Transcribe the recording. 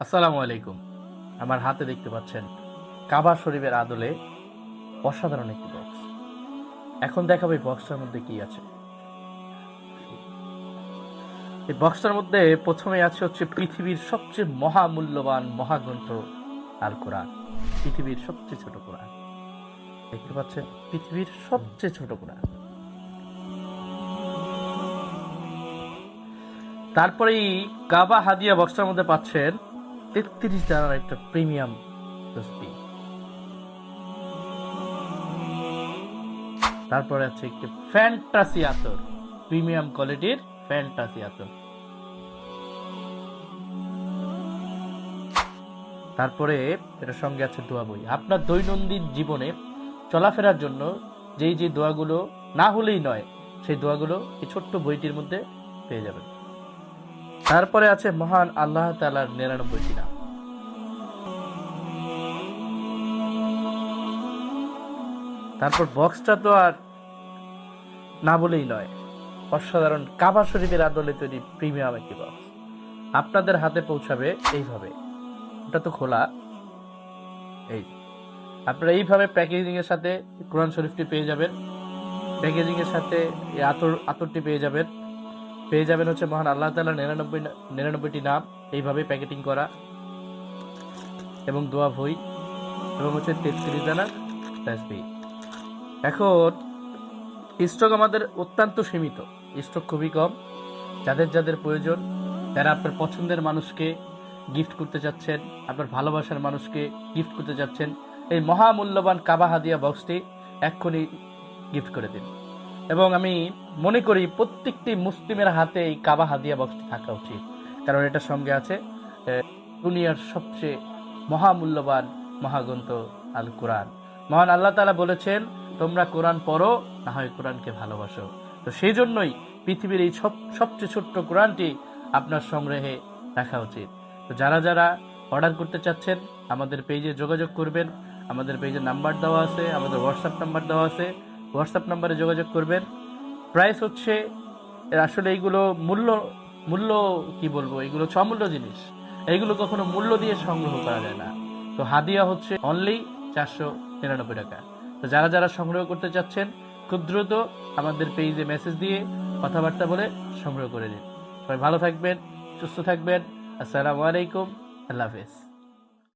আসসালামু আলাইকুম। আমার হাতে দেখতে পাচ্ছেন কাবা শরীফের আদলে অসাধারণ একটি বক্স এখন দেখাবো এই বক্সটার মধ্যে কি আছে। এই বক্সটার মধ্যে প্রথমে আছে হচ্ছে পৃথিবীর সবচেয়ে মহামূল্যবান মহাগ্রন্থ আল কোরআন। পৃথিবীর সবচেয়ে ছোট কোরআন। দেখতে পাচ্ছেন, পৃথিবীর সবচেয়ে ছোট কোরআন। তারপরে এই কাবা হাদিয়া বক্সটার মধ্যে পাচ্ছেন তেত্রিশ জানার একটা প্রিমিয়াম তসবি তারপরে আছে একটি ফ্যান্টাসি আতর, প্রিমিয়াম কোয়ালিটির ফ্যান্টাসি আতর। তারপরে এটার সঙ্গে আছে দোয়া বই। আপনার দৈনন্দিন জীবনে চলাফেরার জন্য যেই যে দোয়াগুলো না হলেই নয়, সেই দোয়াগুলো এই ছোট্ট বইটির মধ্যে পেয়ে যাবেন। তারপরে আছে মহান আল্লাহ তালার নিরানব্বইটি নাম। তারপর বক্সটা তো আর না বলেই নয়। অসাধারণ কাবা শরীফের আদলে তৈরি প্রিমিয়াম একটি বক্স। আপনাদের হাতে পৌঁছাবে এইভাবে। ওটা তো খোলা। এই। আপনারা এইভাবে প্যাকেজিং এর সাথে কোরআন শরীফটি পেয়ে যাবেন। প্যাকেজিং এর সাথে এই আতর, আতরটি পেয়ে যাবেন। পেয়ে যাবেন হচ্ছে মহান আল্লাহ তালা নিরানব্বই নিরানব্বইটি নাম। এইভাবে প্যাকেটিং করা। এবং দোয়া বই এবং হচ্ছে তেত্রিশ দানার তাসবি এখন স্টক আমাদের অত্যন্ত সীমিত। স্টক খুবই কম। যাদের যাদের প্রয়োজন, যারা আপনার পছন্দের মানুষকে গিফট করতে চাচ্ছেন, আপনার ভালোবাসার মানুষকে গিফট করতে চাচ্ছেন, এই মহামূল্যবান কাবা হাদিয়া বক্সটি এক্ষুনি গিফট করে দিন। এবং আমি মনে করি প্রত্যেকটি মুসলিমের হাতে এই কাবা হাদিয়া বক্সটি থাকা উচিত। কারণ এটার সঙ্গে আছে দুনিয়ার সবচেয়ে মহামূল্যবান মহাগ্রন্থ আল কোরআন মহান আল্লাহ তালা বলেছেন তোমরা কোরআন পড়ো, না হয় কোরআনকে ভালোবাসো। তো সেই জন্যই পৃথিবীর এই সব সবচেয়ে ছোট্ট কোরআনটি আপনার সংগ্রহে রাখা উচিত। তো যারা যারা অর্ডার করতে চাচ্ছেন, আমাদের পেজে যোগাযোগ করবেন। আমাদের পেজে নাম্বার দেওয়া আছে, আমাদের হোয়াটসঅ্যাপ নাম্বার দেওয়া আছে। হোয়াটসঅ্যাপ নাম্বারে যোগাযোগ করবেন। প্রাইস হচ্ছে আসলে এইগুলো মূল্য মূল্য কি বলব? এগুলো সমূল্য জিনিস। এইগুলো কখনো মূল্য দিয়ে সংগ্রহ করা যায় না। তো হাদিয়া হচ্ছে অনলি চারশো নিরানব্বই টাকা। তো যারা যারা সংগ্রহ করতে চাচ্ছেন, খুব দ্রুত আমাদের পেজে মেসেজ দিয়ে কথাবার্তা বলে সংগ্রহ করে নিন। সবাই ভালো থাকবেন, সুস্থ থাকবেন। আসসালামু আলাইকুম, আল্লাহ হাফেজ।